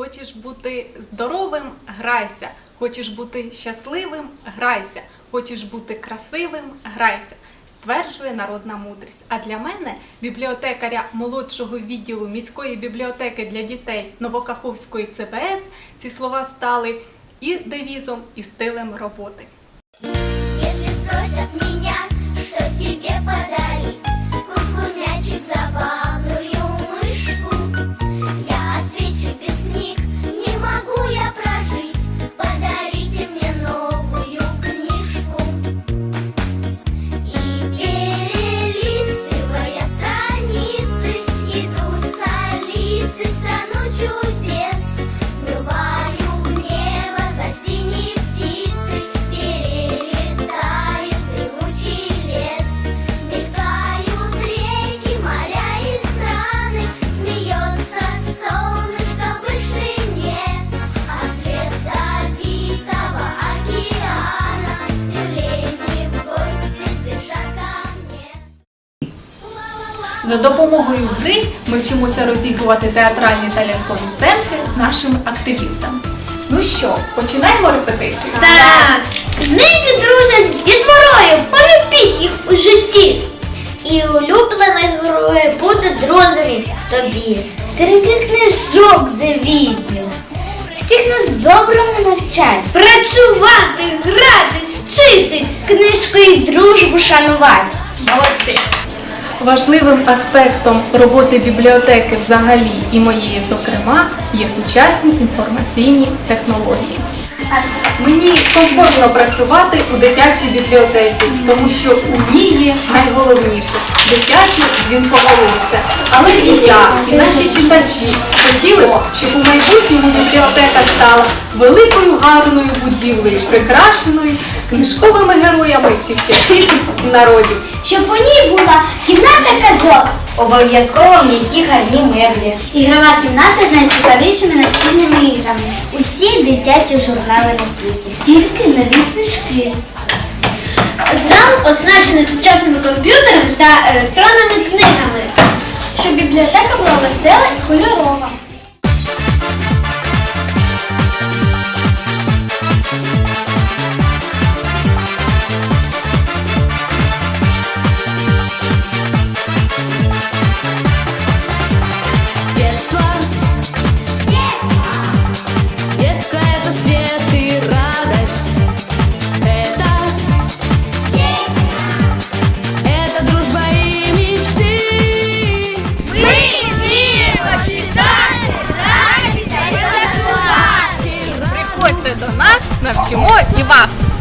Хочеш бути здоровим грайся. Хочеш бути щасливим грайся. Хочеш бути красивим грайся. Стверджує народна мудрість. А для мене, бібліотекаря молодшого відділу міської бібліотеки для дітей Новокаховської ЦБС, ці слова стали і девізом, і стилем роботи. Если спросят меня, что тебе подарить, За допомогою гри ми вчимося розігрувати театральні та лялькові сценки з нашими активістами. Ну що, починаємо репетицію? Так, книги дружать з дітворою, полюбіть їх у житті. І улюблений герой буде друзеві тобі. Сторінки книжок завітних. Всіх нас доброму навчать. Працювати, гратись, вчитись, книжку і дружбу шанувати. Молодці! Важливим аспектом роботи бібліотеки взагалі і моєї, зокрема, є сучасні інформаційні технології. Мені комфортно працювати у дитячій бібліотеці, тому що у ній є найголовніше дитяче дзвінковолосся. Але і я, і наші читачі хотіли, б, щоб у майбутньому бібліотека стала великою гарною будівлею, прикрашеною книжковими героями всіх часів і народів. Щоб у ній була кімната казок. Обов'язково м'які гарні меблі. Ігрова кімната з найцікавішими настільними іграми. Усі дитячі журнали на світі. Тільки нові книжки. Зал оснащений сучасними комп'ютерами та електронними книгами. Щоб бібліотека була весела і кольорова. Навчимо і вас!